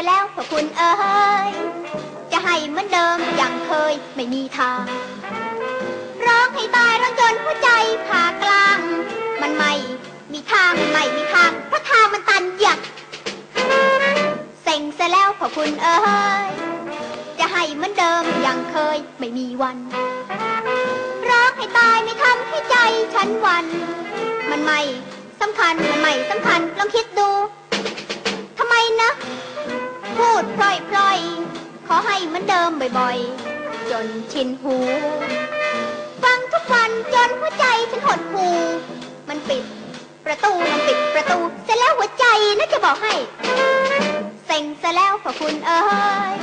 ะแล้วพอคุณเอ๋ยจะให้เหมือนเดิมอย่างเคยไม่มีทาง ร้องให้ตายร้องจนหัวใจผ่ากลาง มันไม่มีทางมันไม่มีทางเพราะทางมันตันหยักเซ็งซะแล้วพอคุณเอ๋ยจะให้เหมือนเดิมอย่างเคยไม่มีวันร้องให้ตายไม่ทำให้ใจฉันวัน มันไม่สำคัญมันไม่สำคัญลองคิดดู เหมือนเดิมบ่อยๆ จนชินหู ฟังทุกวันจนหัวใจฉันหดหูมันปิด ประตูมันปิดประตู เสร็จแล้วหัวใจน่าจะบอกให้เซ็งซะแล้วขอคุณเอ้ย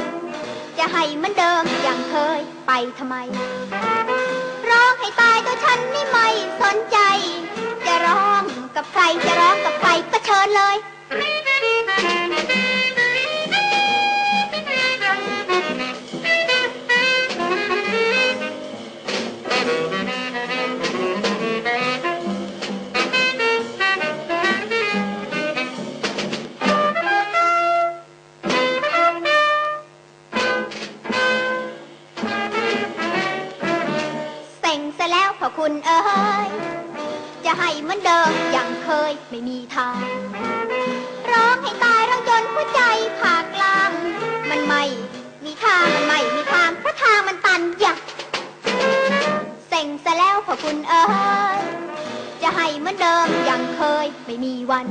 จะให้เหมือนเดิมอย่างเคยไปทำไม ร้องให้ตายตัวฉันนี่ไม่สนใจ จะร้องกับใครจะร้องกับใครก็เชิญเลย แล้วพอคุณเอ้ยจะให้เหมือนเดิมอย่างเคยไม่มีทาง ร้องให้ตายร้องจนหัวใจผากลาง มันไม่มีทางมันไม่มีทางเพราะทางมันตันอย่ากเซ็งซะแล้วพอคุณเอ้ยจะให้เหมือนเดิมอย่างเคยไม่มีวัน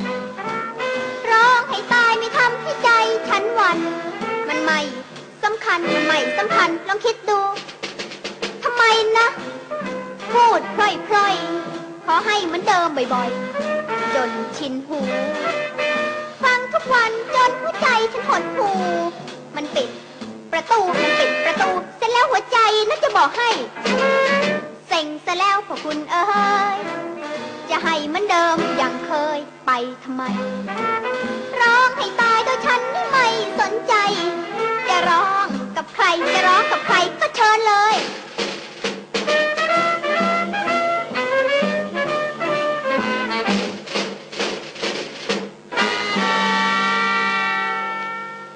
ร้องให้ตายไม่ทำให้ใจฉันหวัน มันไม่สำคัญมันไม่สำคัญลองคิดดูทำไมนะ ให้เหมือนเดิมบ่อยๆ จนชินหู ฟังทุกวันจนหัวใจฉันหดหูมันปิด ประตูมันปิดประตู เสร็จแล้วหัวใจน่าจะบอกให้ เซ็งซะแล้วพอคุณเอ้ยจะให้มือนเดิมอย่างเคยไปทำไม ร้องให้ตายโดยฉันไม่สนใจ